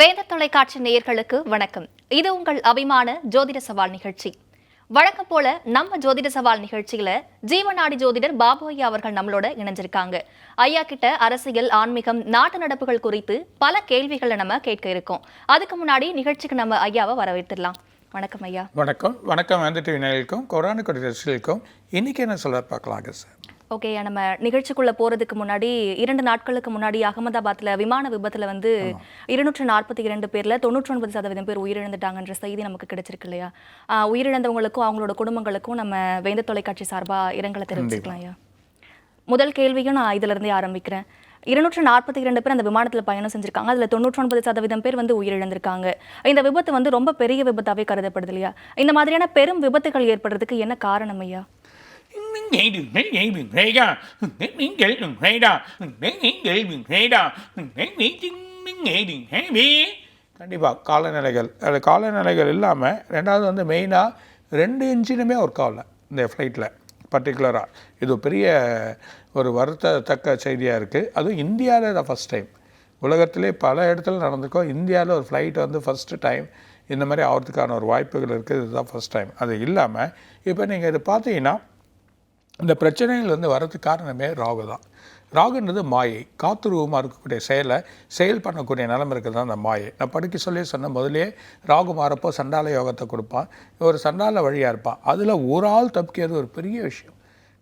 வேத தொலைக்காட்சி நேயர்களுக்கு வணக்கம். இது உங்கள் அபிமான ஜோதிட சவால் நிகழ்ச்சி. வழக்கம் போல நம்ம ஜோதிட சவால் நிகழ்ச்சியில ஜீவநாடி ஜோதிடர் பாபு ஐயா அவர்கள் நம்மளோட இணைஞ்சிருக்காங்க. ஐயா கிட்ட அரசியல் ஆன்மீகம் நாட்டு நடப்புகள் குறித்து பல கேள்விகளை நம்ம கேட்க இருக்கோம். அதுக்கு முன்னாடி நிகழ்ச்சிக்கு நம்ம ஐயாவை வரவேற்றுடலாம் வணக்கம் ஐயா. வணக்கம். வணக்கம். வந்து விநாயகருக்கும் கொரோனா கொடி ரசிகளுக்கும் என்ன சொல்ல பார்க்கலாங்க சார்? ஓகே நம்ம நிகழ்ச்சிக்குள்ள போறதுக்கு முன்னாடி இரண்டு நாட்களுக்கு முன்னாடி அகமதாபாத்ல விமான விபத்துல வந்து இருநூற்று நாற்பத்தி இரண்டு பேர்ல தொண்ணூற்றி ஒன்பது சதவீதம் பேர் உயிரிழந்துட்டாங்கன்ற செய்தி நமக்கு கிடைச்சிருக்கு இல்லையா? உயிரிழந்தவங்களுக்கும் அவங்களோட குடும்பங்களுக்கும் நம்ம வேந்த தொலைக்காட்சி சார்பா இரங்கலை தெரிவிச்சுக்கலாம் ஐயா. முதல் கேள்வியும் நான் இதுல இருந்தே ஆரம்பிக்கிறேன். இருநூற்று நாற்பத்தி இரண்டு பேர் அந்த விமானத்தில் பயணம் செஞ்சிருக்காங்க. அதில் தொண்ணூற்றி ஒன்பது சதவீதம் பேர் வந்து உயிரிழந்திருக்காங்க. இந்த விபத்து வந்து ரொம்ப பெரிய விபத்தாவே கருதப்படுது இல்லையா? இந்த மாதிரியான பெரும் விபத்துகள் ஏற்படுறதுக்கு என்ன காரணம் ஐயா? கண்டிப்பாக காலநிலைகள். அது காலநிலைகள் இல்லாமல் ரெண்டாவது வந்து மெயினாக ரெண்டு இன்ஜினுமே ஒர்க் ஆகலை இந்த ஃப்ளைட்டில் பர்டிகுலராக இது பெரிய ஒரு வருத்தத்தக்க செய்தியாக இருக்குது அதுவும் இந்தியாவில் தான் ஃபஸ்ட் டைம் உலகத்திலே பல இடத்துல நடந்திருக்கோம். இந்தியாவில் ஒரு ஃப்ளைட் வந்து ஃபஸ்ட்டு டைம் இந்த மாதிரி ஆகிறதுக்கான ஒரு வாய்ப்புகள் இருக்குது. இதுதான் ஃபஸ்ட் டைம் அது இல்லாமல் இப்போ நீங்கள் இது பார்த்தீங்கன்னா இந்த பிரச்சனைகள் வந்து வரதுக்கு காரணமே ராகு தான். ராகுன்றது மாயை. காத்துருவமாக இருக்கக்கூடிய செயலை செயல் பண்ணக்கூடிய நிலைமை இருக்குது தான் அந்த மாயை. நான் படிக்க சொல்லி சொன்ன முதலே ராகு மாறப்போ சண்டால யோகத்தை கொடுப்பான். ஒரு சண்டால வழியாக இருப்பான். அதில் ஒரு ஆள் தப்பிக்கிறது ஒரு பெரிய விஷயம்.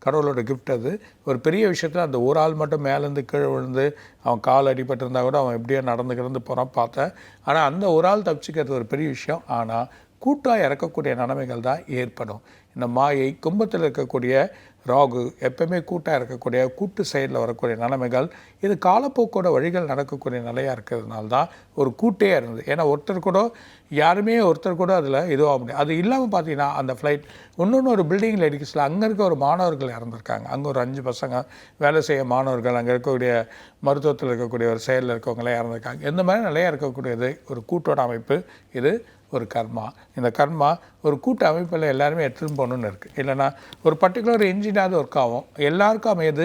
கடவுளோட கிஃப்ட் அது. ஒரு பெரிய விஷயத்தில் அந்த ஒரு ஆள் மட்டும் மேலேருந்து கீழே விழுந்து அவன் கால் அடிபட்டிருந்தா கூட அவன் எப்படியோ கிடந்து போகிறான் பார்த்தேன். ஆனால் அந்த ஒரு ஆள் தப்பிச்சிக்கிறது ஒரு பெரிய விஷயம். ஆனால் கூட்டாக இறக்கக்கூடிய நிலைமைகள் தான் ஏற்படும். இந்த மாயை கும்பத்தில் இருக்கக்கூடிய ராகு எப்பவுமே கூட்டாக இருக்கக்கூடிய கூட்டு சைடில் வரக்கூடிய நிலைமைகள் இது காலப்போக்கோட வழிகள் நடக்கக்கூடிய நிலையாக இருக்கிறதுனால தான் ஒரு கூட்டே இருந்தது. ஏன்னா ஒருத்தர் கூட யாருமே ஒருத்தர் கூட அதில் இதுவாக முடியாது. அது இல்லாமல் பார்த்தீங்கன்னா அந்த ஃப்ளைட் இன்னொன்று ஒரு பில்டிங்கில் இடிக்கல அங்கே இருக்க ஒரு மாணவர்கள் இறந்துருக்காங்க. அங்கே ஒரு அஞ்சு பசங்க வேலை செய்ய மாணவர்கள் அங்கே இருக்கக்கூடிய மருத்துவத்தில் இருக்கக்கூடிய ஒரு செயலில் இருக்கவங்களாம் இறந்துருக்காங்க. இந்த மாதிரி நிலையாக இருக்கக்கூடியது ஒரு கூட்டோட அமைப்பு இது ஒரு கர்மா. இந்த கர்மா ஒரு கூட்டு அமைப்பில் எல்லாருமே எடுத்துன்னு போகணுன்னு இருக்குது இல்லைன்னா ஒரு பர்டிகுலர் இன்ஜினாவது ஒர்க் ஆகும் எல்லாருக்கும் அமையது.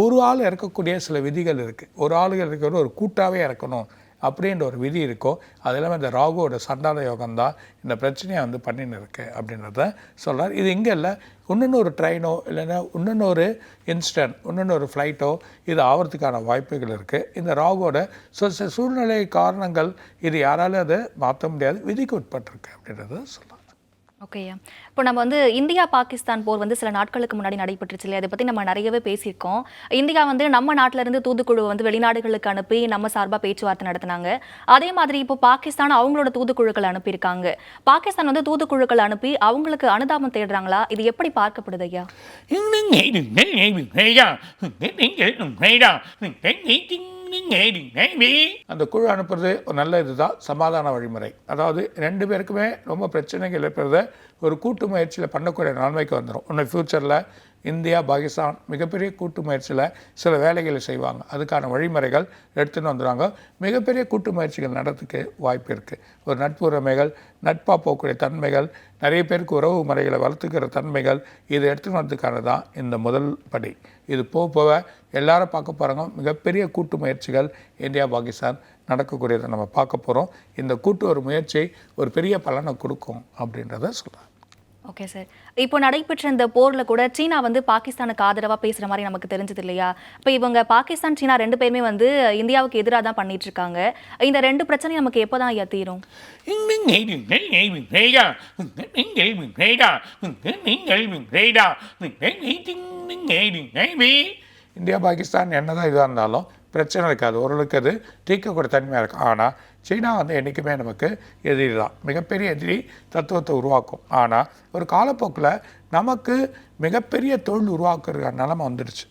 ஒரு ஆள் இறக்கக்கூடிய சில விதிகள் இருக்குது ஒரு ஆளுகள் இருக்கிற ஒரு கூட்டாகவே இறக்கணும் அப்படின்ற ஒரு விதி இருக்கோ அது இல்லாமல் இந்த ராகுவோட சண்டால யோகம் தான் இந்த பிரச்சனையை வந்து பண்ணின்னு இருக்கு அப்படின்றத சொல்கிறார் இது இங்கே இல்லை. இன்னொன்று ஒரு ட்ரெயினோ இல்லைன்னா இன்னொன்று ஒரு இன்ஸ்டன்ட் இன்னொன்று ஒரு ஃப்ளைட்டோ இது ஆகிறதுக்கான வாய்ப்புகள் இருக்குது இந்த ராகுவோட சில சூழ்நிலை காரணங்கள் இது யாராலும் அதை மாற்ற முடியாது. விதிக்கு உட்பட்டிருக்கு அப்படின்றத சொல்லலாம் ஓகேயா இப்போ நம்ம வந்து இந்தியா பாகிஸ்தான் போர் வந்து சில நாட்களுக்கு முன்னாடி நடைபெற்றுச்சு இல்லையா அதை பற்றி நம்ம நிறையவே பேசியிருக்கோம் இந்தியா வந்து நம்ம நாட்டிலேருந்து தூதுக்குழு வந்து வெளிநாடுகளுக்கு அனுப்பி நம்ம சார்பாக பேச்சுவார்த்தை நடத்தினாங்க அதே மாதிரி இப்போ பாகிஸ்தான் அவங்களோட தூதுக்குழுக்கள் அனுப்பியிருக்காங்க பாகிஸ்தான் வந்து தூதுக்குழுக்கள் அனுப்பி அவங்களுக்கு அனுதாபம் தேடுறாங்களா இது எப்படி பார்க்கப்படுது ஐயா அந்த குழு அனுப்புறது ஒரு நல்ல இதுதான் சமாதான வழிமுறை. அதாவது ரெண்டு பேருக்குமே ரொம்ப பிரச்சனைகள் இருக்கிறத ஒரு கூட்டு முயற்சியில் பண்ணக்கூடிய நன்மைக்கு வந்துடும் இன்னும் ஃப்யூச்சரில் இந்தியா பாகிஸ்தான் மிகப்பெரிய கூட்டு முயற்சியில் சில வேலைகளை செய்வாங்க. அதுக்கான வழிமுறைகள் எடுத்துன்னு வந்துடுவாங்க மிகப்பெரிய கூட்டு முயற்சிகள் நடத்துக்கு வாய்ப்பு இருக்குது ஒரு நட்புரிமைகள் நட்பாக போகக்கூடிய தன்மைகள் நிறைய பேருக்கு உறவு முறைகளை வளர்த்துக்கிற தன்மைகள் இது எடுத்துன்னு வரதுக்கான தான் இந்த முதல் படி. இது போக போக எல்லாரும் பார்க்க போகிறாங்க மிகப்பெரிய கூட்டு முயற்சிகள் இந்தியா பாகிஸ்தான் நடக்கக்கூடியதை நம்ம பார்க்க போகிறோம் இந்த கூட்டு ஒரு முயற்சி ஒரு பெரிய பலனை கொடுக்கும் அப்படின்றத சொல்கிறேன் ஓகே சார் இப்போ நடைபெற்ற இந்த போரில் கூட சீனா வந்து பாகிஸ்தானுக்கு ஆதரவாக பேசுகிற மாதிரி நமக்கு தெரிஞ்சது இல்லையா? இப்போ இவங்க பாகிஸ்தான் சீனா ரெண்டு பேருமே வந்து இந்தியாவுக்கு எதிராக தான் பண்ணிட்டு இருக்காங்க. இந்த ரெண்டு பிரச்சனையும் நமக்கு எப்போ தான் ஐயா தீரும்? இந்தியா பாகிஸ்தான் என்னதான் இதாக இருந்தாலும் பிரச்சனை இருக்காது. ஓரளவுக்கு அது தீர்க்கக்கூடிய தன்மையாக இருக்கும். ஆனால் சீனா வந்து என்றைக்குமே நமக்கு எதிரி தான். மிகப்பெரிய எதிரி தத்துவத்தை உருவாக்கும். ஆனால் ஒரு காலப்போக்கில் நமக்கு மிகப்பெரிய தொழில் உருவாக்குற நிலமை வந்துடுச்சு.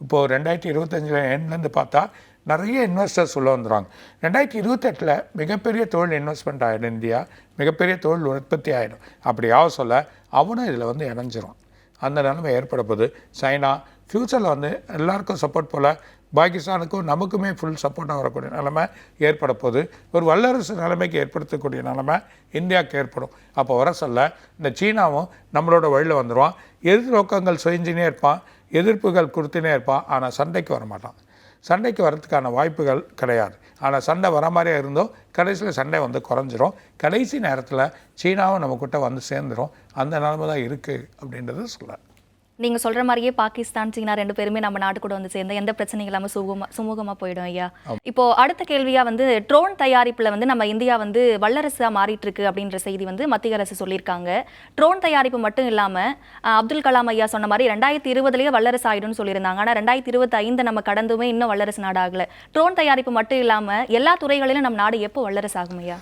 இப்போது ரெண்டாயிரத்தி இருபத்தஞ்சில் எண்லேருந்து பார்த்தா நிறைய இன்வெஸ்டர்ஸ் உள்ள வந்துடுவாங்க ரெண்டாயிரத்தி இருபத்தெட்டில் மிகப்பெரிய தொழில் இன்வெஸ்ட்மெண்ட் ஆகிடும் இந்தியா. மிகப்பெரிய தொழில் உற்பத்தி ஆகிடும் அப்படியாக சொல்ல அவனும் இதில் வந்து இணைஞ்சிரும் அந்த நிலைமை ஏற்பட சைனா ஃப்யூச்சரில் வந்து எல்லாருக்கும் சப்போர்ட் போல் பாகிஸ்தானுக்கும் நமக்குமே ஃபுல் சப்போர்ட்டாக வரக்கூடிய நிலைமை ஏற்பட போகுது. ஒரு வல்லரசு நிலைமைக்கு ஏற்படுத்தக்கூடிய நிலைமை இந்தியாவுக்கு ஏற்படும். அப்போ வர சொல்ல இந்த சீனாவும் நம்மளோட வழியில் வந்துடுவான் எதிர் நோக்கங்கள் செஞ்சுனே இருப்பான் எதிர்ப்புகள் கொடுத்துனே இருப்பான் ஆனால் சண்டைக்கு வர மாட்டான். சண்டைக்கு வரத்துக்கான வாய்ப்புகள் கிடையாது. ஆனால் சண்டை வர மாதிரியே இருந்தோ கடைசியில் சண்டை வந்து குறைஞ்சிரும். கடைசி நேரத்தில் சீனாவும் நம்மக்கிட்ட வந்து சேர்ந்துடும் அந்த நிலைமை தான் இருக்குது அப்படின்றத சொல்ல. நீங்க சொல்ற மாதிரியே பாகிஸ்தான் சீனா ரெண்டு பேருமே நம்ம நாட்டு கூட வந்து சேர்ந்த எந்த பிரச்சனையும் இல்லாம சுகமா சுமூகமா போயிடும் ஐயா. இப்போ அடுத்த கேள்வியா வந்து ட்ரோன் தயாரிப்புல வந்து நம்ம இந்தியா வந்து வல்லரசா மாறிட்டு இருக்கு அப்படின்ற செய்தி வந்து மத்திய அரசு சொல்லியிருக்காங்க. ட்ரோன் தயாரிப்பு மட்டும் இல்லாம அஹ், அப்துல் கலாம் ஐயா சொன்ன மாதிரி ரெண்டாயிரத்தி இருபதுலயே வல்லரசு ஆயிடும்னு சொல்லியிருந்தாங்க. ஆனா ரெண்டாயிரத்தி இருபத்தி ஐந்து நம்ம கடந்துமே இன்னும் வல்லரசு நாடு ஆகல ட்ரோன் தயாரிப்பு மட்டும் இல்லாம எல்லா துறைகளிலும் நம்ம நாடு எப்போ வல்லரசு ஆகும் ஐயா?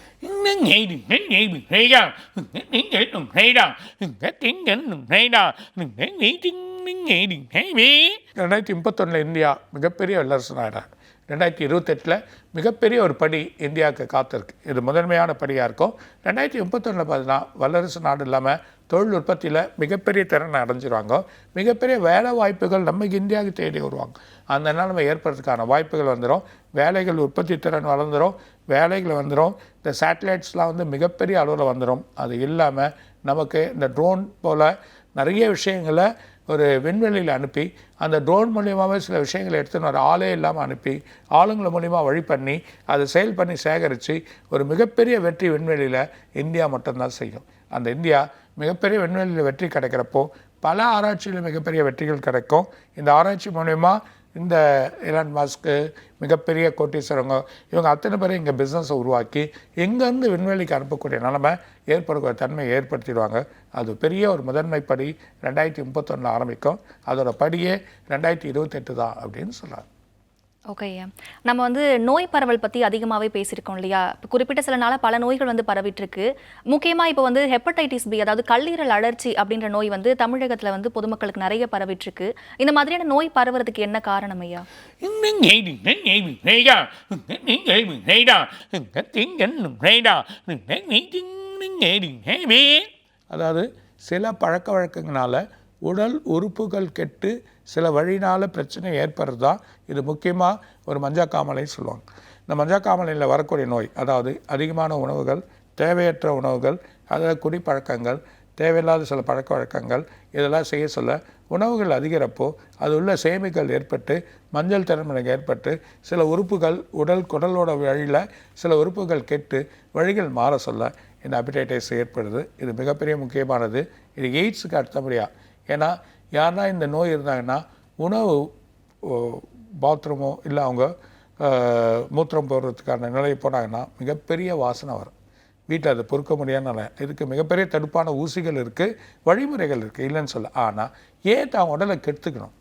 ரெண்டாயிரத்தி முப்பத்தொன்னில் இந்தியா மிகப்பெரிய வல்லரசு நாடா ரெண்டாயிரத்தி இருபத்தெட்டில் மிகப்பெரிய ஒரு படி இந்தியாவுக்கு காத்திருக்கு. இது முதன்மையான படியாக இருக்கும். ரெண்டாயிரத்தி முப்பத்தொன்னில் பார்த்தீங்கன்னா வல்லரசு நாடு இல்லாமல் தொழில் உற்பத்தியில் மிகப்பெரிய திறனை அடைஞ்சிருவாங்க. மிகப்பெரிய வேலை வாய்ப்புகள் நம்ம இந்தியாவுக்கு தேடி வருவாங்க. அந்த நிலைமை ஏற்படுறதுக்கான வாய்ப்புகள் வந்துடும் வேலைகள் உற்பத்தி திறன் வளர்ந்துடும் வேலைகள் வந்துடும் இந்த சேட்டலைட்ஸ்லாம் வந்து மிகப்பெரிய அளவில் வந்துடும் அது இல்லாமல் நமக்கு இந்த ட்ரோன் போல் நிறைய விஷயங்களை ஒரு விண்வெளியில் அனுப்பி அந்த ட்ரோன் மூலியமாகவே சில விஷயங்களை எடுத்துன்னு வர ஆளே இல்லாமல் அனுப்பி ஆளுங்களை மூலியமாக வழி பண்ணி அதை செயல் பண்ணி சேகரித்து ஒரு மிகப்பெரிய வெற்றி விண்வெளியில் இந்தியா மட்டும்தான் செய்யும். அந்த இந்தியா மிகப்பெரிய விண்வெளியில் வெற்றி கிடைக்கிறப்போ பல ஆராய்ச்சியில் மிகப்பெரிய வெற்றிகள் கிடைக்கும். இந்த ஆராய்ச்சி மூலயமா இந்த எலான் மாஸ்க்கு மிகப்பெரிய கோட்டீஸ்வரங்க இவங்க அத்தனை பேரும் இங்கே பிஸ்னஸை உருவாக்கி எங்கேருந்து விண்வெளிக்கு அனுப்பக்கூடிய நிலமை ஏற்படக்கூடிய தன்மையை ஏற்படுத்திடுவாங்க. அது பெரிய ஒரு முதன்மைப்படி ரெண்டாயிரத்தி முப்பத்தொன்னில் ஆரம்பிக்கும். அதோட படியே ரெண்டாயிரத்தி இருபத்தெட்டு தான் அப்படின்னு சொல்கிறாங்க ஓகே நம்ம வந்து நோய் பரவல் பற்றி அதிகமாகவே பேசியிருக்கோம் இல்லையா? இப்போ குறிப்பிட்ட சில நாளாக பல நோய்கள் வந்து பரவிட்டுருக்கு. முக்கியமாக இப்போ வந்து ஹெப்படைட்டிஸ் பி அதாவது கல்லீரல் அழற்சி அப்படின்ற நோய் வந்து தமிழகத்தில் வந்து பொதுமக்களுக்கு நிறைய பரவிட்டுருக்கு. இந்த மாதிரியான நோய் பரவுறதுக்கு என்ன காரணம் ஐயா? அதாவது சில பழக்க வழக்கங்களால உடல் உறுப்புகள் கெட்டு சில வழியினால் பிரச்சனை ஏற்படுறது? தான் இது முக்கியமாக ஒரு மஞ்சக்காமலை சொல்லுவாங்க. இந்த மஞ்சக்காமலையில் வரக்கூடிய நோய் அதாவது அதிகமான உணவுகள் தேவையற்ற உணவுகள் அதாவது குடிப்பழக்கங்கள் தேவையில்லாத சில பழக்க வழக்கங்கள் இதெல்லாம் செய்ய சொல்ல உணவுகள் அதிகிறப்போ அது உள்ள சேமிகள் ஏற்பட்டு மஞ்சள் தன்மை ஏற்பட்டு சில உறுப்புகள் உடல் குடலோட வழியில் சில உறுப்புகள் கெட்டு வழிகள் மாற சொல்ல இந்த ஹெப்படைட்டிஸ் ஏற்படுது. இது மிகப்பெரிய முக்கியமானது. இது எய்ட்ஸுக்கு அடுத்தபடியாக ஏன்னா யாருன்னா இந்த நோய் இருந்தாங்கன்னா உணவு பாத்ரூமோ இல்லை அவங்க மூத்திரம் போடுறதுக்கான நிலையை போனாங்கன்னா மிகப்பெரிய வாசனை வரும். வீட்டில் அதை பொறுக்க முடியாத நிலை. இதுக்கு மிகப்பெரிய தடுப்பான ஊசிகள் இருக்குது வழிமுறைகள் இருக்குது இல்லைன்னு சொல்ல. ஆனால் ஏன் தான் உடலை கெடுத்துக்கணும்?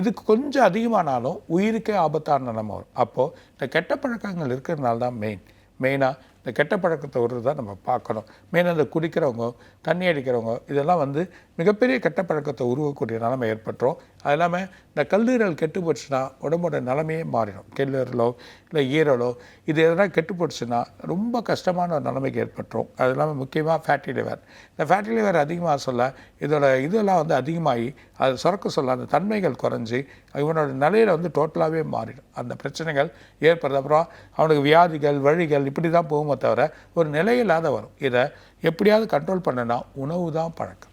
இதுக்கு கொஞ்சம் அதிகமானாலும் உயிருக்கே ஆபத்தான நிலைமை வரும். அப்போது இந்த கெட்ட பழக்கங்கள் இருக்கிறதுனால தான் மெயின் மெயினாக இந்த கெட்ட பழக்கத்தை விடுறது தான் நம்ம பார்க்கணும். மெயினாக இந்த குடிக்கிறவங்க தண்ணி அடிக்கிறவங்க இதெல்லாம் வந்து மிகப்பெரிய கெட்ட பழக்கத்தை உருவக்கூடிய நிலைமை ஏற்பட்டுரும். அது இல்லாமல் இந்த கல்லீரல் கெட்டு போச்சுன்னா உடம்போட நிலைமையே மாறிடும். கல்லீரலோ இல்லை ஈரலோ இது எதனா கெட்டு போச்சுன்னா ரொம்ப கஷ்டமான ஒரு நிலைமைக்கு ஏற்பட்டுரும். அது இல்லாமல் முக்கியமாக ஃபேட்டி லிவர் இந்த ஃபேட்டி லிவர் அதிகமாக சொல்ல இதோட இதெல்லாம் வந்து அதிகமாகி அது சுரக்க சொல்ல அந்த தன்மைகள் குறைஞ்சி இவனோட நிலையில் வந்து டோட்டலாகவே மாறிடும். அந்த பிரச்சனைகள் ஏற்படுறது அப்புறம் அவனுக்கு வியாதிகள் வழிகள் இப்படி தான் போகும் தவிர ஒரு நிலையில்லாத வரும். இதை எப்படியாவது கண்ட்ரோல் பண்ணனா உணவு தான் பழக்கம்.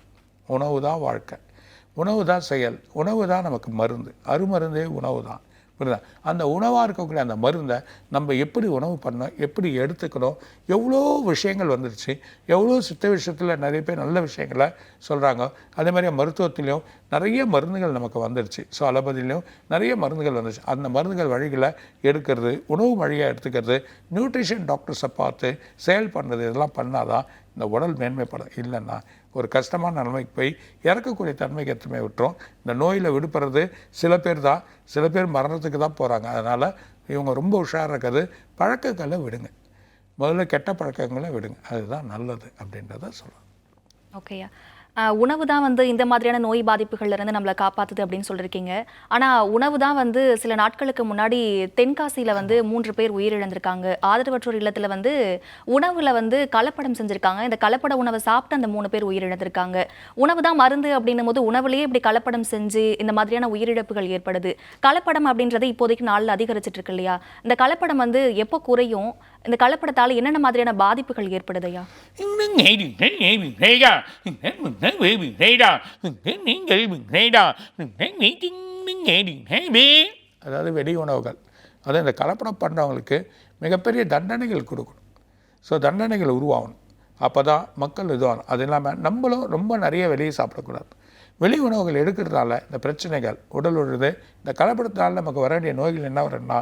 உணவு தான் வாழ்க்கை. உணவு தான் செயல். உணவு தான் நமக்கு மருந்து. அருமருந்தே உணவு தான். புரியுதா? அந்த உணவாக இருக்கக்கூடிய அந்த மருந்தை நம்ம எப்படி உணவு பண்ணோம் எப்படி எடுத்துக்கணும்? எவ்வளோ விஷயங்கள் வந்துருச்சு? எவ்வளோ சித்த விஷயத்தில் நிறைய பேர் நல்ல விஷயங்களை சொல்கிறாங்க அதே மாதிரி மருத்துவத்திலையும் நிறைய மருந்துகள் நமக்கு வந்துருச்சு. ஸோ அலோபதிலையும் நிறைய மருந்துகள் வந்துருச்சு. அந்த மருந்துகள் வழிகளை எடுக்கிறது உணவு வழியாக எடுத்துக்கிறது நியூட்ரிஷன் டாக்டர்ஸை பார்த்து செயல் பண்ணுறது இதெல்லாம் பண்ணாதான் இந்த உடல் மேன்மைப்படும். இல்லைன்னா ஒரு கஷ்டமான நிலைமைக்கு போய் இறக்கக்கூடிய தன்மைக்கு எத்தனை விட்டுரும். இந்த நோயில் விடுபடுறது சில பேர் தான். சில பேர் மரணத்துக்கு தான் போகிறாங்க அதனால் இவங்க ரொம்ப உஷாராக இருக்கிறது. பழக்கங்களை விடுங்க. முதல்ல கெட்ட பழக்கங்களை விடுங்க. அதுதான் நல்லது அப்படின்றத சொல்லலாம் ஓகேயா. உணவு தான் வந்து இந்த மாதிரியான நோய் பாதிப்புகள்ல இருந்து நம்மளை காப்பாத்துது அப்படின்னு சொல்லியிருக்கீங்க ஆனா உணவு தான் வந்து சில நாட்களுக்கு முன்னாடி தென்காசியில வந்து மூன்று பேர் உயிரிழந்திருக்காங்க. ஆதரவற்றோர் இல்லத்துல வந்து உணவுல வந்து கலப்படம் செஞ்சிருக்காங்க. இந்த கலப்பட உணவை சாப்பிட்டு அந்த மூணு பேர் உயிரிழந்திருக்காங்க. உணவு தான் மருந்து அப்படின்னும் போது உணவுலயே இப்படி கலப்படம் செஞ்சு இந்த மாதிரியான உயிரிழப்புகள் ஏற்படுது. கலப்படம் அப்படின்றது இப்போதைக்கு நாளில் அதிகரிச்சிட்டு இருக்கு இல்லையா? இந்த கலப்படம் வந்து எப்போ குறையும்? இந்த கலப்படத்தால் என்னென்ன மாதிரியான பாதிப்புகள் ஏற்படுதையா? அதாவது வெடி உணவுகள். அதாவது இந்த கலப்படம் பண்ணுறவங்களுக்கு மிகப்பெரிய தண்டனைகள் கொடுக்கணும். ஸோ தண்டனைகள் உருவாகணும். அப்போ தான் மக்கள் இதுவாகணும். அது இல்லாமல் நம்மளும் ரொம்ப நிறைய வெளியே சாப்பிடக்கூடாது. வெளி உணவுகள் எடுக்கிறதுனால இந்த பிரச்சனைகள் உடல் உழுது இந்த கலப்படத்தினால நமக்கு வர வேண்டிய நோய்கள் என்ன வரும்னா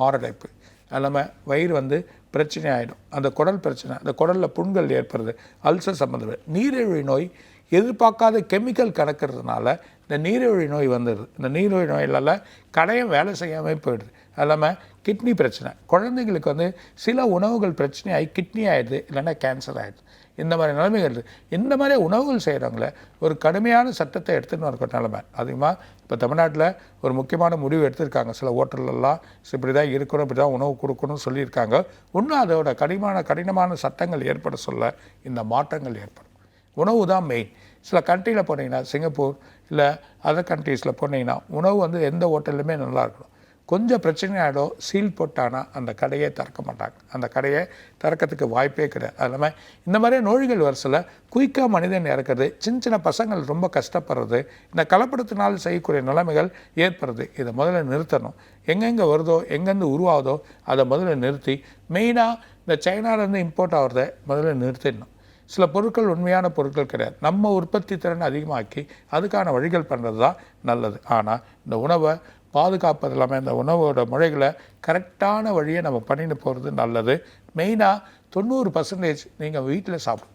மாரடைப்பு. இல்லாமல் வயிறு வந்து பிரச்சனை ஆகிடும் அந்த குடல் பிரச்சனை அந்த குடலில் புண்கள் ஏற்படுறது அல்சர் சம்மந்தப்பட்ட நீரிழிவு நோய் எதிர்பார்க்காத கெமிக்கல் கலக்கிறதுனால இந்த நீரிழிவு நோய் வந்துடுது இந்த நீரிழிவு நோயிலால் கடையும் வேலை செய்யாமல் போயிடுது. அது இல்லாமல் கிட்னி பிரச்சனை. குழந்தைங்களுக்கு வந்து சில உணவுகள் பிரச்சனையாகி கிட்னி ஆகிடுது இல்லைன்னா கேன்சர் ஆகிடுது இந்த மாதிரி நிலைமைகள் இருக்குது இந்த மாதிரி உணவுகள் செய்கிறவங்கள ஒரு கடுமையான சட்டத்தை எடுத்துன்னு வரக்கூட நிலைமை. அதிகமாக இப்போ தமிழ்நாட்டில் ஒரு முக்கியமான முடிவு எடுத்திருக்காங்க. சில ஹோட்டல்லலாம் இப்படி தான் இருக்கணும் இப்படி தான் உணவு கொடுக்கணும்னு சொல்லியிருக்காங்க. இன்னும் அதோட கடினமான கடினமான சட்டங்கள் ஏற்பட சொல்ல இந்த மாற்றங்கள் ஏற்படும். உணவு தான் மெயின் சில கண்ட்ரியில் போனீங்கன்னா சிங்கப்பூர் இல்லை அதர் கண்ட்ரீஸில் போனீங்கன்னா உணவு வந்து எந்த ஹோட்டல்லையுமே நல்லா இருக்கணும். கொஞ்சம் பிரச்சனை ஆகிடும் சீல் போட்டானா அந்த கடையை திறக்க மாட்டாங்க. அந்த கடையை திறக்கிறதுக்கு வாய்ப்பே கிடையாது. அது இல்லாமல் இந்த மாதிரி நோய்கள் வரிசையில் குயிக்காக மனிதன் இறக்குறது சின்ன சின்ன பசங்கள் ரொம்ப கஷ்டப்படுறது இந்த கலப்படத்தினால் செய்யக்கூடிய நிலைமைகள் ஏற்படுறது இதை முதல்ல நிறுத்தணும். எங்கெங்கே வருதோ எங்கேருந்து உருவாகுதோ அதை முதல்ல நிறுத்தி மெயினாக இந்த சைனாலேருந்து இம்போர்ட் ஆகிறத முதல்ல நிறுத்திடணும். சில பொருட்கள் உண்மையான பொருட்கள் கிடையாது. நம்ம உற்பத்தி திறன் அதிகமாக்கி அதுக்கான வழிகள் பண்ணுறது தான் நல்லது. ஆனால் இந்த உணவை பாதுகாப்பது இல்லாமல் இந்த உணவோட முறைகளை கரெக்டான வழியை நம்ம பண்ணிட்டு போகிறது நல்லது. மெயினாக தொண்ணூறு பர்சன்டேஜ் நீங்கள் வீட்டில் சாப்பிடணும்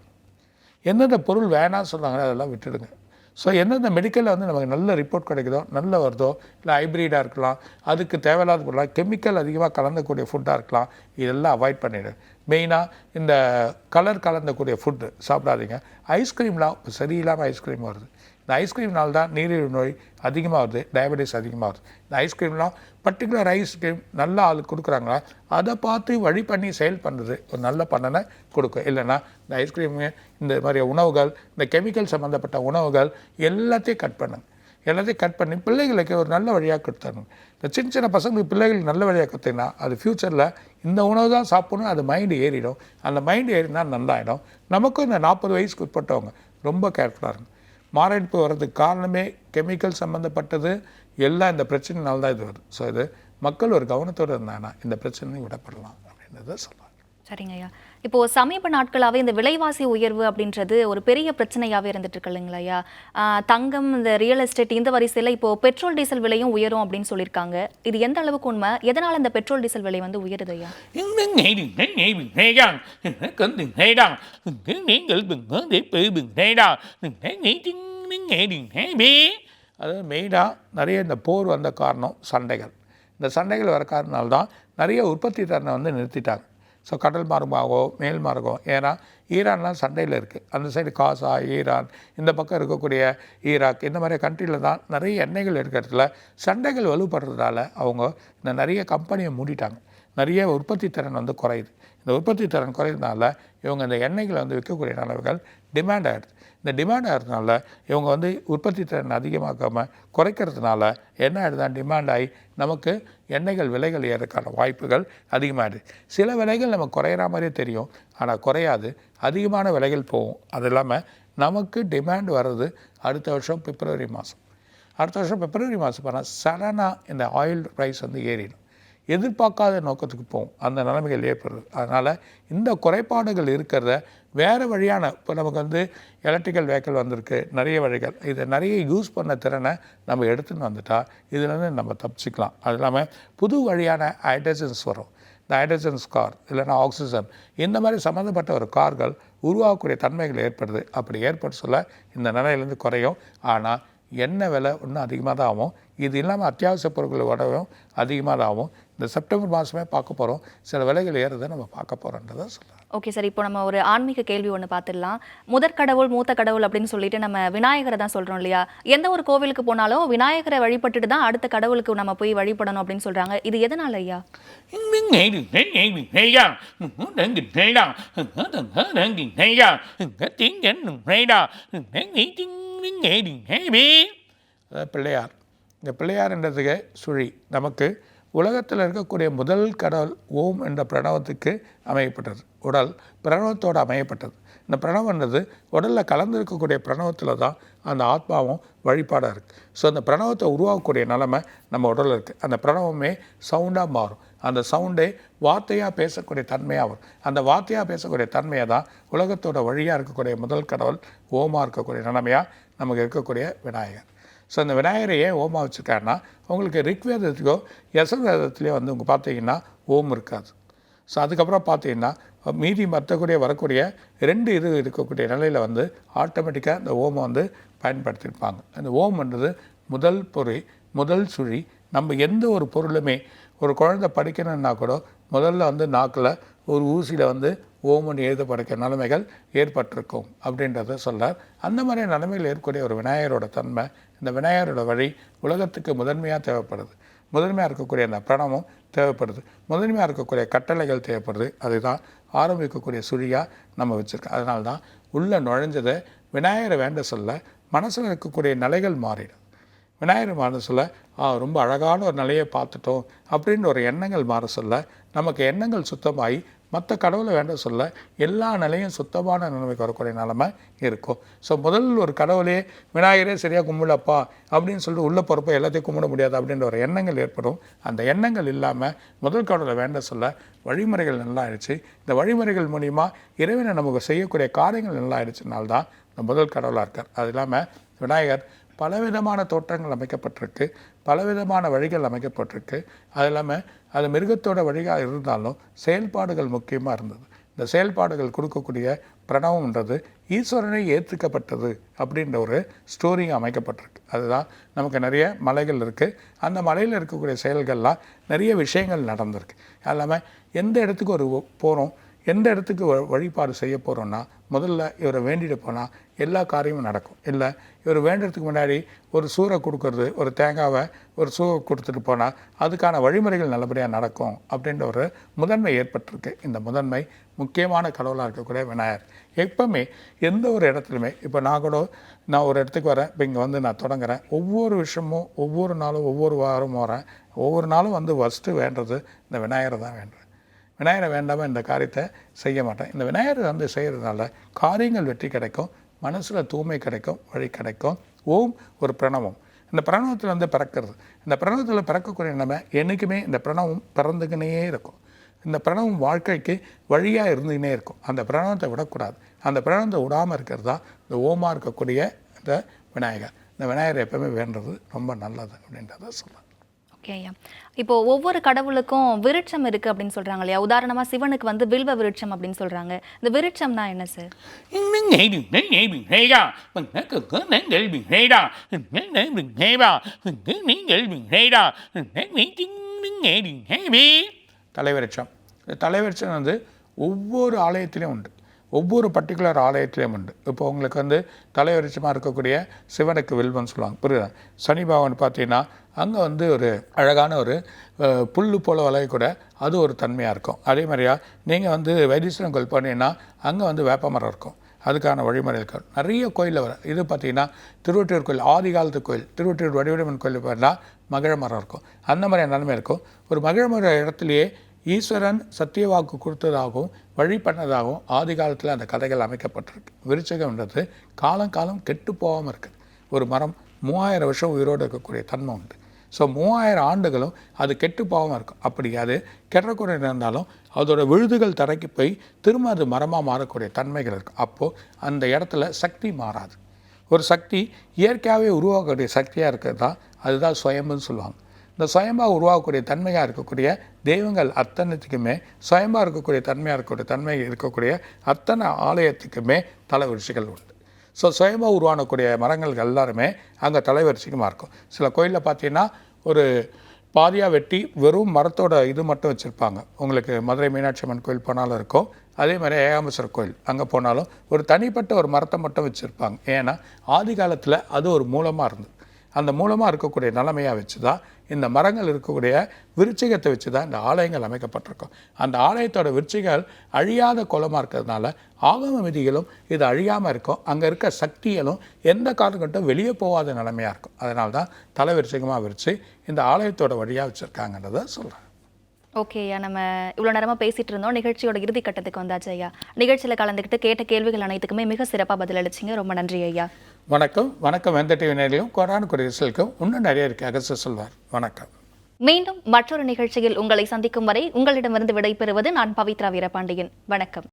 எந்தெந்த பொருள் வேணாம்னு சொன்னாங்களோ அதெல்லாம் விட்டுடுங்க. ஸோ எந்தெந்த மெடிக்கலில் வந்து நமக்கு நல்ல ரிப்போர்ட் கிடைக்குதோ நல்ல வருதோ இல்லை ஹைப்ரிடாக இருக்கலாம் அதுக்கு தேவையில்லாத பொருளாக கெமிக்கல் அதிகமாக கலந்தக்கூடிய ஃபுட்டாக இருக்கலாம் இதெல்லாம் அவாய்ட் பண்ணிவிடு மெயினாக இந்த கலர் கலந்தக்கூடிய ஃபுட்டு சாப்பிடாதீங்க. ஐஸ்கிரீம்லாம் சரியில்லாமல் ஐஸ்கிரீம் வருது. இந்த ஐஸ்கிரீம்னால தான் நீரிழிவு நோய் அதிகமாக வருது டயபெட்டிஸ் அதிகமாக வருது இந்த ஐஸ்கிரீம்லாம் பர்டிகுலர் ஐஸ்கிரீம் நல்ல ஆள் கொடுக்குறாங்களா? அதை பார்த்து வழி பண்ணி செயல் பண்ணுறது ஒரு நல்ல பண்ணனை கொடுக்கும். இல்லைன்னா இந்த ஐஸ்கிரீமு இந்த மாதிரி உணவுகள் இந்த கெமிக்கல் சம்மந்தப்பட்ட உணவுகள் எல்லாத்தையும் கட் பண்ணுங்க. எல்லாத்தையும் கட் பண்ணி பிள்ளைகளுக்கு ஒரு நல்ல வழியாக கொடுத்தாங்க இந்த சின்ன சின்ன பசங்களுக்கு பிள்ளைகளுக்கு நல்ல வழியாக கொடுத்தீங்கன்னா அது ஃப்யூச்சரில் இந்த உணவு தான் சாப்பிடணும் அது மைண்டு ஏறிடும். அந்த மைண்டு ஏறினா நல்லாயிடும். நமக்கும் இந்த நாற்பது வயசுக்கு உட்பட்டவங்க ரொம்ப கேர்ஃபுல்லாக இருக்கும் மாரடைப்பு வர்றதுக்கு காரணமே கெமிக்கல் சம்மந்தப்பட்டது எல்லாம் இந்த பிரச்சனைனால தான் இது வருது. ஸோ இது மக்கள் ஒரு கவனத்தோடு இருந்தாங்கன்னா இந்த பிரச்சனையும் விடப்படலாம் அப்படின்றத சொல்லலாம் சரிங்க ஐயா. இப்போ சமீப நாட்களாகவே இந்த விலைவாசி உயர்வு அப்படின்றது ஒரு பெரிய பிரச்சனையாகவே இருந்துட்டு இருக்கு தங்கம் இந்த ரியல் எஸ்டேட் இந்த வரிசையில் இப்போ பெட்ரோல் டீசல் விலையும் உயரும் அப்படின்னு சொல்லியிருக்காங்க. இது எந்த அளவுக்கு உண்மை? எதனால இந்த பெட்ரோல் டீசல் விலை வந்து உயருது ஐயா? அதாவது மெயினாக நிறைய இந்த போர் வந்த காரணம் சண்டைகள். இந்த சண்டைகள் வர காரணால்தான் நிறைய உற்பத்தி திறனை வந்து நிறுத்திட்டாங்க. ஸோ கடல் மார்க்கமாகவோ மேல் மார்க்கம் ஏன்னா ஈரான்லாம் சண்டையில் இருக்குது அந்த சைடு காசா ஈரான் இந்த பக்கம் இருக்கக்கூடிய ஈராக் இந்த மாதிரி கண்ட்ரியில் தான் நிறைய எண்ணெய்கள் இருக்கிறதுல சண்டைகள் வலுப்படுறதால அவங்க இந்த நிறைய கம்பெனியை மூடிட்டாங்க. நிறைய உற்பத்தி திறன் வந்து குறையுது. இந்த உற்பத்தி திறன் குறையிறதுனால இவங்க இந்த எண்ணெய்களை வந்து விற்கக்கூடிய நிலவுகள் டிமாண்ட் ஆகிடுது இந்த டிமாண்ட் ஆகிறதுனால இவங்க வந்து உற்பத்தி திறன் அதிகமாக்காமல் குறைக்கிறதுனால என்ன ஆகிடுதான் டிமாண்ட் ஆகி நமக்கு எண்ணெய்கள் விலைகள் ஏறதுக்கான வாய்ப்புகள் அதிகமாகிடுது சில விலைகள் நமக்கு குறையிற மாதிரியே தெரியும். ஆனால் குறையாது. அதிகமான விலைகள் போகும். அது இல்லாமல் நமக்கு டிமாண்ட் வர்றது அடுத்த வருஷம் பிப்ரவரி மாதம் அடுத்த வருஷம் பிப்ரவரி மாதம் போனால் சடனாக இந்த ஆயில் ப்ரைஸ் வந்து ஏறிடும். எதிர்பார்க்காத நோக்கத்துக்கு போகும். அந்த நிலைமைகள் ஏற்படுது. அதனால் இந்த குறைபாடுகள் இருக்கிறத வேறு வழியான இப்போ நமக்கு வந்து எலக்ட்ரிக்கல் வெஹிக்கிள் வந்திருக்கு நிறைய வழிகள். இதை நிறைய யூஸ் பண்ண திறனை நம்ம எடுத்துன்னு வந்துட்டால் இதுலேருந்து நம்ம தப்பிச்சிக்கலாம். அது இல்லாமல் புது வழியான ஹைட்ரஜன்ஸ் வரும். இந்த ஹைட்ரஜன்ஸ் கார் இல்லைன்னா ஆக்சிஜன் இந்த மாதிரி சம்மந்தப்பட்ட ஒரு கார்கள் உருவாகக்கூடிய தன்மைகள் ஏற்படுது. அப்படி ஏற்பட சொல்ல இந்த நிலையிலேருந்து குறையும். ஆனால் எண்ணெய் விலை? இன்னும் அதிகமாக தான் ஆகும். இது இல்லாமல் அத்தியாவசிய பொருட்கள் உடவும் அதிகமாக தான் ஆகும். இந்த செப்டம்பர் மாதமே பார்க்க போகிறோம் சில விலைகள் ஏறுறதை நம்ம பார்க்க போகிறோன்றதை சொல்கிறேன் ஓகே சார் இப்போ நம்ம ஒரு ஆன்மீக கேள்வி ஒன்று பார்த்துடலாம். முதற் கடவுள் மூத்த கடவுள் அப்படின்னு சொல்லிட்டு நம்ம விநாயகரை தான் சொல்கிறோம் இல்லையா? எந்த ஒரு கோவிலுக்கு போனாலும் விநாயகரை வழிபட்டுட்டு தான் அடுத்த கடவுளுக்கு நம்ம போய் வழிபடணும் அப்படின்னு சொல்கிறாங்க இது எதனால ஐயா? பிள்ளையார். இந்த பிள்ளையார்ன்றதுக்கு சுழி. நமக்கு உலகத்தில் இருக்கக்கூடிய முதல் கடவுள் ஓம் என்ற பிரணவத்துக்கு அமையப்பட்டது. உடல் பிரணவத்தோடு அமையப்பட்டது. இந்த பிரணவன்றது உடலில் கலந்துருக்கக்கூடிய பிரணவத்தில் தான் அந்த ஆத்மாவும் வழிபாடாக இருக்குது ஸோ அந்த பிரணவத்தை உருவாக்கக்கூடிய நிலமை நம்ம உடலில் இருக்குது அந்த பிரணவமே சவுண்டாக மாறும். அந்த சவுண்டே வார்த்தையாக பேசக்கூடிய தன்மையாக வரும். அந்த வார்த்தையாக பேசக்கூடிய தன்மையை தான் உலகத்தோட வழியாக இருக்கக்கூடிய முதல் கடவுள் ஓமாக இருக்கக்கூடிய நிலைமையாக நமக்கு இருக்கக்கூடிய விநாயகர். ஸோ அந்த விநாயகரை ஏன் ஓமா வச்சுருக்காருன்னா உங்களுக்கு ரிக்வேதத்துக்கோ யசவேதத்துலேயோ வந்து உங்கள் பார்த்தீங்கன்னா ஓம் இருக்காது. ஸோ அதுக்கப்புறம் பார்த்தீங்கன்னா மீதி மற்றக்கூடிய வரக்கூடிய ரெண்டு இது இருக்கக்கூடிய நிலையில் வந்து ஆட்டோமேட்டிக்காக இந்த ஓமை வந்து பயன்படுத்தியிருப்பாங்க. அந்த ஓம்ன்றது முதல் பொறி முதல் சுழி. நம்ம எந்த ஒரு பொருளுமே ஒரு குழந்தை படிக்கணும்னா கூட முதல்ல வந்து நாக்கில் ஒரு ஊசியில் வந்து ஓமன் எழுதப்படுகிற நிலைமைகள் ஏற்பட்டிருக்கும் அப்படின்றத சொல்கிறார் அந்த மாதிரி நிலைமையில் இருக்கக்கூடிய ஒரு விநாயகரோட தன்மை இந்த விநாயகரோட வழி உலகத்துக்கு முதன்மையாக தேவைப்படுது. முதன்மையாக இருக்கக்கூடிய அந்த பிரணமும் தேவைப்படுது. முதன்மையாக இருக்கக்கூடிய கட்டளைகள் தேவைப்படுது. அதுதான் ஆரம்பிக்கக்கூடிய சுழியாக நம்ம வச்சுருக்கோம். அதனால தான் உள்ளே நுழைஞ்சதை விநாயகரை வேண்ட சொல்ல மனசில் இருக்கக்கூடிய நிலைகள் மாறிடும். விநாயகர் மாற சொல்ல ஆ ரொம்ப அழகான ஒரு நிலையை பார்த்துட்டோம் அப்படின்னு ஒரு எண்ணங்கள் மாற சொல்ல நமக்கு எண்ணங்கள் சுத்தமாகி மற்ற கடவுளை வேண்ட சொல்ல எல்லா நிலையும் சுத்தமான நிலைமைக்கு வரக்கூடிய நிலைமை இருக்கும். ஸோ முதல் ஒரு கடவுளே விநாயகரே சரியாக கும்பிடப்பா அப்படின்னு சொல்லிட்டு உள்ள பொறுப்பை எல்லாத்தையும் கும்பிட முடியாது அப்படின்ற ஒரு எண்ணங்கள் ஏற்படும். அந்த எண்ணங்கள் இல்லாமல் முதல் கடவுளை வேண்ட சொல்ல வழிமுறைகள் நல்லா ஆயிடுச்சு இந்த வழிமுறைகள் மூலிமா இறைவனை நமக்கு செய்யக்கூடிய காரியங்கள் நல்லா ஆயிடுச்சுனால்தான் இந்த முதல் கடவுளாக இருக்கார். அது இல்லாமல் விநாயகர் பலவிதமான தோற்றங்கள் அமைக்கப்பட்டிருக்கு பலவிதமான வழிகள் அமைக்கப்பட்டிருக்கு. அது இல்லாமல் அது மிருகத்தோட வழியாக இருந்தாலும் செயல்பாடுகள் முக்கியமாக இருந்தது. இந்த செயல்பாடுகள் கொடுக்கக்கூடிய பிரணவம்ன்றது ஈஸ்வரனை ஏற்றுக்கப்பட்டது அப்படின்ற ஒரு ஸ்டோரி அமைக்கப்பட்டிருக்கு. அதுதான் நமக்கு நிறைய மலைகள் இருக்குது அந்த மலையில் இருக்கக்கூடிய செயல்கள்லாம் நிறைய விஷயங்கள் நடந்திருக்கு. அது இல்லாமல் எந்த இடத்துக்கு ஒரு போகிறோம் எந்த இடத்துக்கு வ- வழிபாடு செய்ய போகிறோன்னா முதல்ல இவரை வேண்டிட்டு போனால் எல்லா காரியமும் நடக்கும். இல்லை இவர் வேண்டுறதுக்கு முன்னாடி ஒரு சூறை கொடுக்கறது ஒரு தேங்காவை ஒரு சூறை கொடுத்துட்டு போனால் அதுக்கான வழிமுறைகள் நல்லபடியாக நடக்கும் அப்படின்ற ஒரு முதன்மை ஏற்பட்டிருக்கு. இந்த முதன்மை முக்கியமான கடவுளாக இருக்கக்கூடிய விநாயகர். எப்பவுமே எந்த ஒரு இடத்துலையுமே இப்போ நான் கூட நான் ஒரு இடத்துக்கு வரேன் இப்போ இங்கே வந்து நான் தொடங்குறேன். ஒவ்வொரு விஷயமும் ஒவ்வொரு நாளும் ஒவ்வொரு வாரமும் வரேன். ஒவ்வொரு நாளும் வந்து ஃபஸ்ட்டு வேண்டது இந்த விநாயகரை தான் வேண்டும் விநாயகரை வேண்டாமல் இந்த காரியத்தை செய்ய மாட்டேன். இந்த விநாயகரை வந்து செய்கிறதுனால காரியங்கள் வெற்றி கிடைக்கும் மனசில் தூய்மை கிடைக்கும் வழி கிடைக்கும். ஓம் ஒரு பிரணவம். இந்த பிரணவத்தில் வந்து பிறக்கிறது. இந்த பிரணவத்தில் பிறக்கக்கூடிய நம்ம என்றைக்குமே இந்த பிரணவம் பிறந்துக்கினே இருக்கும். இந்த பிரணவம் வாழ்க்கைக்கு வழியாக இருந்துக்கினே இருக்கும். அந்த பிரணவத்தை விடக்கூடாது. அந்த பிரணவத்தை விடாமல் இருக்கிறது தான் இந்த ஓமாக இருக்கக்கூடிய இந்த விநாயகர். இந்த விநாயகர் எப்பவுமே வேண்டது ரொம்ப நல்லது அப்படின்றத சொல்லலாம் ஓகே ஐயா. இப்போ ஒவ்வொரு கடவுளுக்கும் விருட்சம் இருக்கு அப்படின்னு சொல்றாங்க இல்லையா? உதாரணமா சிவனுக்கு வந்து வில்வ விருட்சம் அப்படின்னு சொல்றாங்க. இந்த விருட்சம்னா என்ன சார் தலைவிருட்சம். இந்த வந்து ஒவ்வொரு ஆலயத்திலையும் உண்டு. ஒவ்வொரு பர்டிகுலர் ஆலயத்திலையும் உண்டு. இப்போ உங்களுக்கு வந்து தலைவரிச்சமாக இருக்கக்கூடிய சிவனுக்கு வில்வன் சொல்லுவாங்க. புரியுதா? சனி பகவான் பார்த்தீங்கன்னா அங்கே வந்து ஒரு அழகான ஒரு புல் புல்லு போல வளையக்கூட அது ஒரு தன்மையாக இருக்கும். அதே மாதிரியா நீங்கள் வந்து வைத்தீஸ்வரன் கோயில் போனீங்கன்னா அங்கே வந்து வேப்பமரம் இருக்கும். அதுக்கான வழிமுறை இருக்கும். நிறைய கோயிலில் வர இது பார்த்தீங்கன்னா திருவொற்றியூர் கோயில் ஆதி காலத்து கோயில் திருவொற்றியூர் வடிவடிமன் கோயில் போனால் மகிழ மரம் இருக்கும். அந்த மாதிரி நிலைமை இருக்கும். ஒரு மகிழ மர இடத்துலையே ஈஸ்வரன் சத்தியவாக்கு கொடுத்ததாகவும் வழி பண்ணதாகவும் ஆதி காலத்தில் அந்த கதைகள் அமைக்கப்பட்டிருக்கு. விருச்சகம்ன்றது காலம் காலம் கெட்டு போகாமல் இருக்குது. ஒரு மரம் மூவாயிரம் வருஷம் உயிரோடு இருக்கக்கூடிய தன்மை உண்டு. ஸோ மூவாயிரம் ஆண்டுகளும் அது கெட்டு போகாமல் இருக்கும். அப்படி அது கெட்டக்கூடிய இருந்தாலும் அதோட விழுதுகள் தரைக்கு போய் திரும்ப அது மரமாக மாறக்கூடிய தன்மைகள் இருக்கும் அப்போது அந்த இடத்துல சக்தி மாறாது. ஒரு சக்தி இயற்கையாகவே உருவாக்கக்கூடிய சக்தியாக இருக்கிறது தான் அதுதான் சுயம்புன்னு சொல்லுவாங்க. இந்த சுயம்பாக உருவாகக்கூடிய தன்மையாக இருக்கக்கூடிய தெய்வங்கள் அத்தனைத்துக்குமே சுயமாக இருக்கக்கூடிய தன்மையாக இருக்கக்கூடிய தன்மை இருக்கக்கூடிய அத்தனை ஆலயத்துக்குமே தலைவரிசைகள் உண்டு. ஸோ சுயமாக உருவானக்கூடிய மரங்கள் எல்லாருமே அங்கே தலைவரிசைக்குமா இருக்கும் சில கோயிலில் பார்த்தீங்கன்னா ஒரு பாதியாக வெட்டி வெறும் மரத்தோட இது மட்டும் வச்சுருப்பாங்க. உங்களுக்கு மதுரை மீனாட்சி அம்மன் கோயில் போனாலும் இருக்கும். அதே மாதிரி ஏகாம்பேஸ்வரர் கோயில் அங்கே போனாலும் ஒரு தனிப்பட்ட ஒரு மரத்தை மட்டும் வச்சுருப்பாங்க. ஏன்னா ஆதி காலத்தில் அது ஒரு மூலமாக இருந்தது. அந்த மூலமாக இருக்கக்கூடிய நிலைமையாக வச்சு தான் இந்த மரங்கள் இருக்கக்கூடிய விருச்சிகத்தை வச்சு தான் இந்த ஆலயங்கள் அமைக்கப்பட்டிருக்கும். அந்த ஆலயத்தோட விருச்சிகள் அழியாத குலமாக இருக்கிறதுனால ஆகம விதிகளும் இது அழியாமல் இருக்கும். அங்கே இருக்க சக்திகளும் எந்த காலகட்டம் வெளியே போகாத நிலைமையாக இருக்கும். அதனால தான் தலை விருச்சிகமாக விரித்து இந்த ஆலயத்தோட வழியாக வச்சுருக்காங்கன்றதை சொல்கிறேன் ஓகே ஐயா நம்ம இவ்வளோ நேரமாக பேசிட்டு இருந்தோம். நிகழ்ச்சியோட இறுதி கட்டத்துக்கு வந்தாச்சு ஐயா. நிகழ்ச்சியில் கலந்துக்கிட்டு கேட்ட கேள்விகள் அனைத்துக்குமே மிக சிறப்பாக பதிலளிச்சிங்க ரொம்ப நன்றி ஐயா. வணக்கம். வணக்கம் வெந்த டிவி நேரிலும் கொரான் குடியரசுக்கும் இன்னும் நிறைய இருக்கு. அகஸ்ட சொல்வார். வணக்கம். மீண்டும் மற்றொரு நிகழ்ச்சியில் உங்களை சந்திக்கும் வரை உங்களிடமிருந்து விடைபெறுவது நான் பவித்ரா வீரபாண்டியன். வணக்கம்.